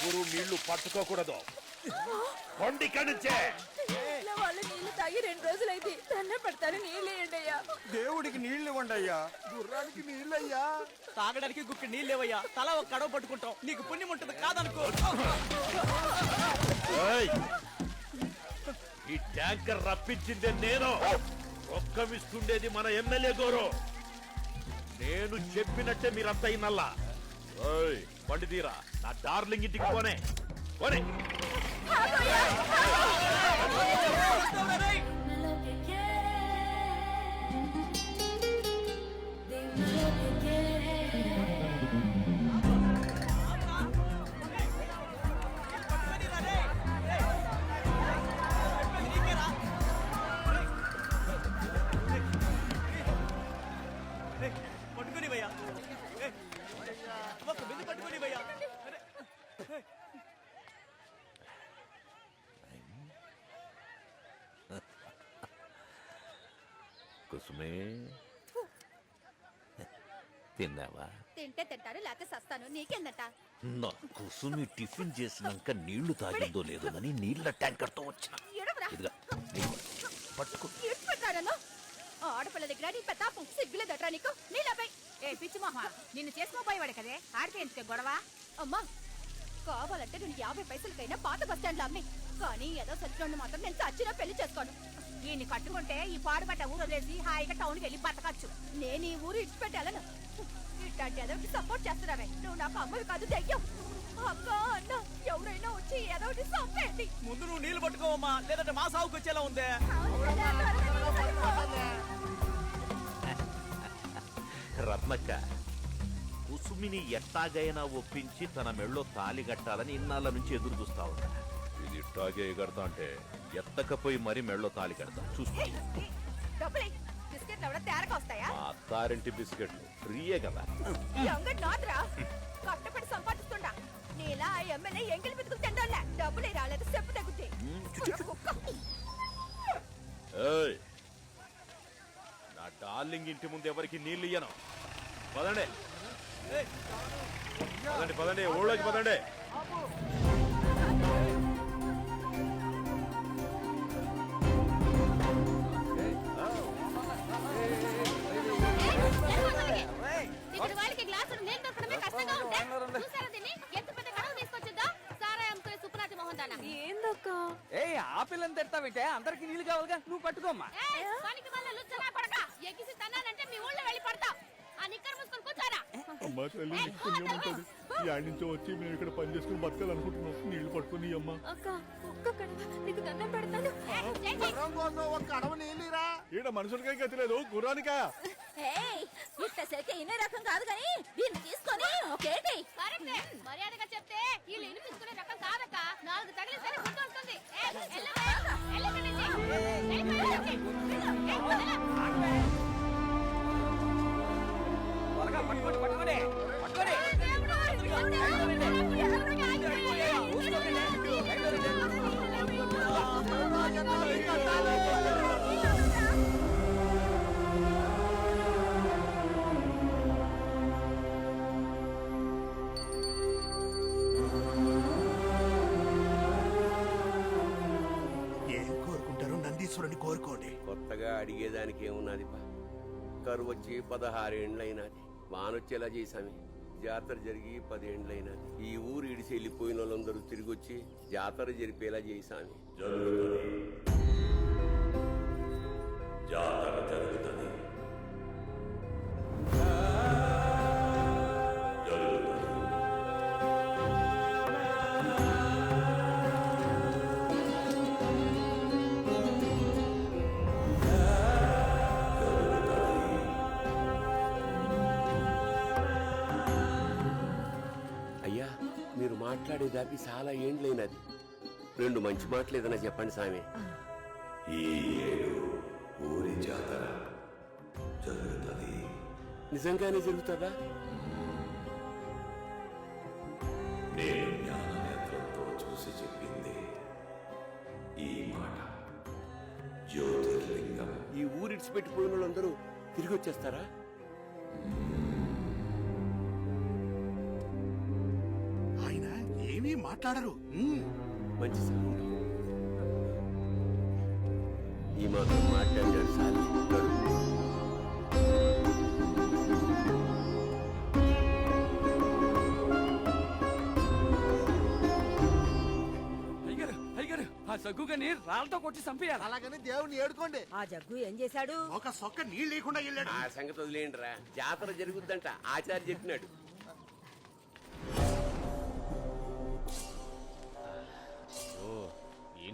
ఎవరు నీళ్ళు పట్టుకోకూడదు. కొండి నుంచే ఇంట్లో వాళ్ళు నీళ్ళు తాగి రెండు రోజులైంది. దండ పడతారు నీళ్ళు వేయండి అయ్యా. దేవుడికి నీళ్ళు ఇవ్వండి అయ్యా. గుర్రానికి నీళ్ళయ్యా తాగడానికి గుక్కి నీళ్ళేవయ్యా తల ఒక కడవ పట్టుకుంటాం. నీకు పుణ్యం ఉంటుంది కాదనుకో. ఏయ్. ఈ ట్యాంకర్ రప్పించిందే నేను. ఒక్కమిస్తుండేది మన ఎమ్మెల్యే గోరు నేను చెప్పినట్టే మీరంతా ఇన్నల్లా. ఏయ్, బండి తీరా. నా డార్లింగ్ ఇంటికి పోనే. పోనే. కుసుమే. తిన్నావా? తింటే తింటారు లేకపోతే సస్తాను. నీకేందట? నా కుసుమి టిఫిన్ చేసినాక నీళ్ళు తాగిందో లేదోనని నీళ్ళ ట్యాంకర్తో వచ్చిన ఇదిగా పట్టుకో. పెట్టారను? ఆడపిల్ల దగ్గర నీ పెతాపం సిగ్గులేదట్రా నీకు? నీళ్ళపై ఏ పిచ్చి మొహ నిన్ను చేసుకోపోయేవాడు కదే? ఆడితే ఎందుకే గొడవ? అమ్మా కావాలంటే నేను యాభై పైసలకైనా పాత బస్ స్టాండ్ అమ్మి. కానీ ఏదో సచ్చినోడిని మాత్రం నేను చచ్చినా పెళ్ళి చేసుకోను. ఈయన్ని కట్టుకుంటే ఈ పాడుపడ్డ ఊరు వదిలేసి హాయిగా టౌన్కి వెళ్ళి బతకచ్చు. నేను ఈ ఊరు ఇచ్చిపెట్టాలను ఇట్లాంటి ఎదవికి సపోర్ట్ చేస్తున్నారే నువ్వు నాకు అమ్మవి కాదు దెయ్యం. అక్క అన్న ఎవరైనా వచ్చి ఏదో ఒకటి చంపేయండి. ముందు నువ్వు నీళ్ళు పట్టుకోవమ్మా. లేదంటే మా సాగుకు వచ్చేలా ఉందే. రత్నక్క కుసుమిని ఎట్టాగైనా ఒప్పించి తన మెళ్ళో తాలి కట్టాలని ఇన్నాళ్ళ నుంచి ఎదురు చూస్తా ఉన్నా. ఇది ఇట్టాగే ఎగడతా అంటే ఎత్తకపోయి మరీ మెళ్ళో తాలి కడతా. చూసుకో. డబ్బులే బిస్కెట్లు ఎవడో వస్తాయా? మా అత్తారింటి బిస్కెట్లు. ఫ్రీయే కదా. అంగడి నాదిరా. కట్టపడి సంపాదిస్తుండా. నీలా ఆ ఎమ్మెల్యే ఎంగిలి బితుకులు తిండాలే డబ్బులే రాలేదు చెప్పు తగ్గుద్ది. ఏయ్. నా డార్లింగ్ ఇంటి ముందు ఎవరికి నీళ్ళు ఇయ్యను? పదండి. పదండి పదండి. ఊళ్ళోకి పదండి. నీళ్ళు దొరకడమే కష్టంగా ఉంటే చూసారా దీన్ని? ఎంత పెద్ద గడవ తీసుకొచ్చిందో? సారా అమ్ముకునే సుప్రాతి మోహన్ దానా. ఏందక్క? ఏ ఆ పిల్లని తిడతావిటే అందరికి నీళ్ళు కావాలిగా నువ్వు పట్టుకోమ్మా. పనికి వల్ల లుచ్చనా పడక ఎగిసి తన్నానంటే మీ ఊళ్ళో వెళ్ళి పడతాం. ఆ నిక్కర్ మూసుకొని కూర్చోరా అమ్మా తల్లి నీకు పుణ్యం ఉంటుంది యాడ్ నుంచి వచ్చి మేము ఇక్కడ పని చేసుకుని బతకాలనుకుంటున్నాం. నీళ్ళు పట్టుకుని అమ్మా. అక్క ఒక్క కడవ నీకు దండం పెడతాను. గుర్రం కోసం ఒక కడవ నీళ్ళిరా ఈడ మనుషులకే గతి లేదు గుర్రానికా? ఏయ్ ఇట్ట సెక ఇనే రకం కాదు కానీ దీన్ని తీసుకొని ఒకేటి కరెక్టే మర్యాదగా చెప్తే వీళ్ళు వినిపించుకునే రకం కాదక్క. నాలుగు గుర్తు వస్తుంది. వెళ్ళవే, కోరుకోండి అడిగేదానికి ఏమున్నది బా కరువు వచ్చి పదహారేండ్లైనది. వానొచ్చేలా చేశామే. జాతర జరిగి పదేండ్లైనది. ఈ ఊరు ఇడిసి వెళ్ళిపోయిన వాళ్ళందరూ తిరిగి వచ్చి జాతర జరిపేలా చేశామి. జాతర జరుగుతుంది. మాట్లాడేదాపి చాలా ఏండ్లైనది. రెండు మంచి మాటలు ఏదైనా చెప్పండి సామి. ఈ ఏడు ఊరి జాతర జరుగుతుంది. నిజంగానే జరుగుతుందా? నేను జ్ఞాన నేత్రంతో చూసి చెప్పింది ఈ మాట. జ్యోతిర్లింగం. ఊరు ఇడిచిపెట్టిపోయిన వాళ్ళందరూ తిరిగి వచ్చేస్తారా ఏమీ మాట్లాడరు. మంచి సలహా. ఈ మాత్రం అయ్యారు అయ్యారు ఆ సగ్గుగాని రాళ్ళతో కొట్టి చంపేయాలి. అలాగని దేవుని ఏడుకోండి. ఆ జగ్గు ఏం చేశాడు? ఒక సొక్క నీళ్ళు లేకుండా వెళ్ళాడు. ఆ సంగతి వదిలేయండిరా. జాతర జరుగుద్దంట. ఆచార్య చెప్పినాడు.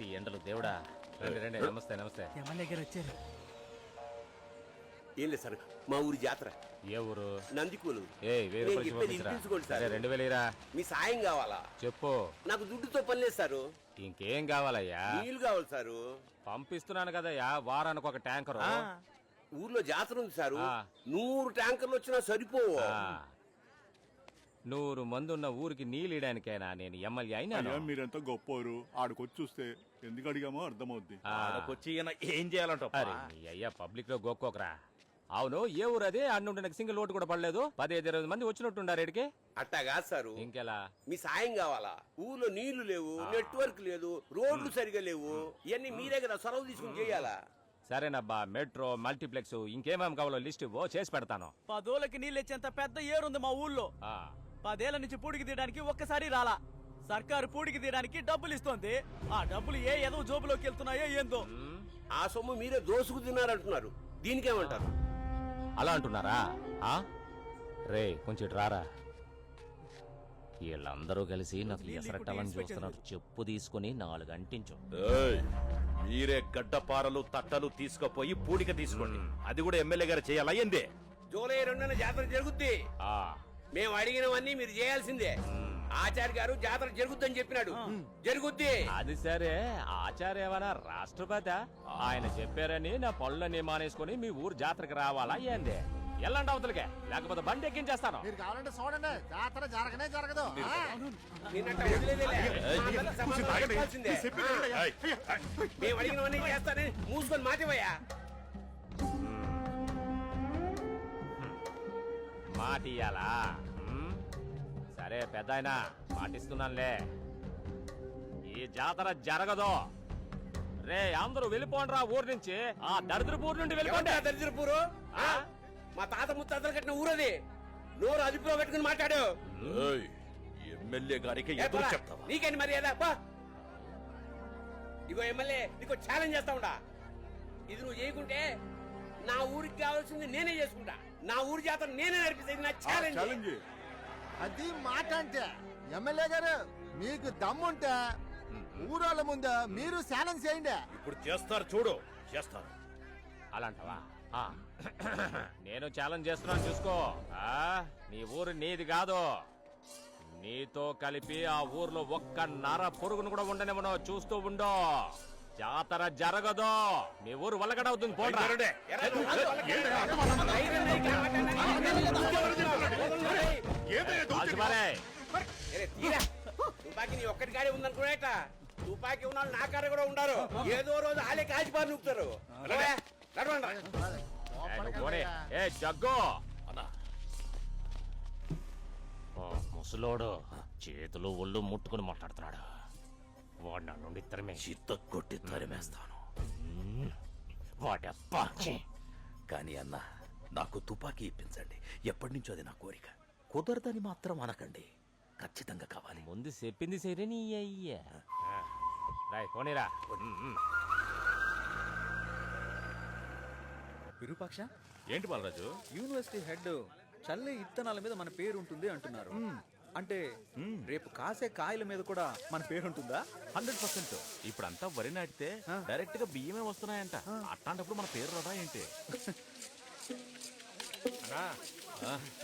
ఏంటి ఎండలు? దేవుడా. రండి రండి నమస్తే నమస్తే. ఎమ్మెల్యే గారు వచ్చారు. ఏం లేదు సార్ మా ఊరి జాతర. ఏ ఊరు? నందికూలు. ఏ వెయ్యి నేను రూపాయలు ఇచ్చి చెప్పేది పంపించరా. వినిపించుకోండి సరే. సార్ రెండు వేలు ఇరా మీ సాయం కావాలా? చెప్పు. నాకు దుడ్డుతో పని లేదు సారు. ఇంకేం కావాలయ్యా? నీళ్ళు కావాలి సారు. పంపిస్తున్నాను కదయ్యా వారానికి ఒక ట్యాంకర్. ఊర్లో జాతర ఉంది సారు. ఆ. నూరు ట్యాంకర్లు వచ్చినా సరిపోవు. నూరు మంది ఉన్న ఊరికి నీళ్ళు ఇయడానికైనా నేను ఎమ్మెల్యే అయినాను. అయ్యా మీరెంత గొప్పవారు ఆడికొచ్చి చూస్తే ఎందుకు అడిగామో అర్థమవుద్ది. ఆ. వచ్చి ఏం చేయాలంట అరే నీ అయ్యా పబ్లిక్లో గోక్కోకరా. అవును ఏ ఊరు అదే అన్నుండి నాకు సింగిల్ ఓటు కూడా పడలేదు. పదిహేను ఇరవై మంది వచ్చినట్టుండారు ఇక్కడికి అట్టా కాదు సారు. ఇంకెలా? మీ సాయం కావాలా? ఊర్లో నీళ్ళు లేవు నెట్వర్క్ లేదు రోడ్లు సరిగా లేవు. ఇవన్నీ మీరే కదా సొరవ తీసుకుని చేయాలా? సరేనబ్బా మెట్రో మల్టీప్లెక్స్ ఇంకేమేం కావాలో లిస్ట్ ఇవ్వు చేసి పెడతాను. పదోళ్ళకి నీళ్ళు ఇచ్చేంత పెద్ద ఏరుంది మా ఊళ్ళో. ఆ, పదేళ్ళ నుంచి పూడికి తీయడానికి ఒక్కసారి రాలా. సర్కారు పూడికి తీయడానికి డబ్బులు ఇస్తోంది. ఆ డబ్బులు ఏ ఏదో జోబులోకి వెళ్తున్నాయో ఏందో. ఆ సొమ్ము మీరే దోసుకు తిన్నారంటున్నారు. దీనికేమంటారు? అలా అంటున్నారా? ఆ? రే కొంచెం రారా. వీళ్ళందరూ కలిసి నాకు ఎసరట్టాలని చూస్తున్నారు. చెప్పు తీసుకుని నాలుగు అంటించు. మీరే గడ్డపారలు తట్టలు తీసుకుపోయి పూడిక తీసుకోండి. అది కూడా ఎమ్మెల్యే గారు చేయాలయ్యిందే జూలై రెండున జాతర జరుగుద్ది. ఆ, మేము అడిగినవన్నీ మీరు చేయాల్సిందే. ఆచార్య గారు జాతర జరుగుద్దని చెప్పినాడు. జరుగుద్ది. అది సరే. ఆచార్య ఏమన్నా రాష్ట్రపతి? ఆయన చెప్పారని నా పళ్ళని మానేసుకుని మీ ఊరు జాతరకి రావాలా ఏంది? ఎల్లండి అవతలకే. లేకపోతే బండి ఎక్కించేస్తాను. మీరు కావాలంటే చూడండి. జాతర జరగనే జరగదు. మేము అడిగినవన్నీ చేస్తానని మూసుకొని మాటివయ్యా. మాట ఇయ్యాలా? సరే పెద్ద ఆయన మాటిస్తున్నానులే ఈ జాతర జరగదు? రే అందరూ వెళ్ళిపోండి రా ఊరు నుంచి. ఆ దరిద్రపు ఊరు నుండి వెళ్ళిపోండి. దరిద్రపూరు? ఆ? మా తాత ముత్తాతలు కట్టిన ఊరది. నోరు అదుపులో పెట్టుకుని మాట్లాడు. ఎమ్మెల్యే గారికి ఎదురు చెప్తావా? నీకేంటి పా. ఇగో ఎమ్మెల్యే నీకు ఛాలెంజ్ చేస్తా ఉండా. ఇది నువ్వు చేయకుంటే నా ఊరికి కావాల్సింది నేనే చేసుకుంటా. నా ఊరి జాతర నేనే నడిపిస్తే. నా ఛాలెంజ్ అది మాట అంటే ఎమ్మెల్యే గారు మీకు దమ్ముంటే ఊరోళ్ళ ముందు మీరు ఛాలెంజ్ చేయండి. ఇప్పుడు చేస్తారు చూడు చేస్తారు. అలాంటవా? ఆ. నేను ఛాలెంజ్ చేస్తున్నాను చూసుకో. ఆ నీ ఊరు నీది కాదు. నీతో కలిపి ఆ ఊర్లో ఒక్క నర పొరుగును కూడా ఉండనివ్వను చూస్తూ ఉండు. జాతర జరగదు మీ ఊరు వల్లగడవుతుంది. కాల్చిపారే. తుపాకీ నీ ఒక్కటి గాడే ఉందనుకునేట తుపాకీ ఉన్న వాళ్ళు నా కాడ కూడా ఉండారు ఏదో రోజు ఆలే కాల్చిపారు నూపుతారు. ఏ, జగ్గు ముసలోడు చేతులు ఒళ్ళు ముట్టుకుని మాట్లాడుతున్నాడు వాడు నన్ను నుండి తరిమే. చిత్త కొట్టి తరిమేస్తాను. వాడప్పా కానీ అన్న నాకు తుపాకీ ఇప్పించండి. ఎప్పటి నుంచో అది నా కోరిక. కుదరదని మాత్రం అనకండి. ఖచ్చితంగా కావాలి. ముందు చెప్పింది సరే నీ అయ్యా. రాయ్ పోనీరా. విరూపాక్ష? ఏంటి బాలరాజు? యూనివర్సిటీ హెడ్ చల్లే ఇత్తనాల మీద మన పేరు ఉంటుంది అంటున్నారు అంటే రేపు కాసే కాయల మీద కూడా మన పేరు ఉంటుందా హండ్రెడ్ పర్సెంట్. ఇప్పుడంతా వరి నాటితే డైరెక్ట్గా బియ్యమే వస్తున్నాయంట. అట్లాంటప్పుడు మన పేరు రాదా ఏంటి?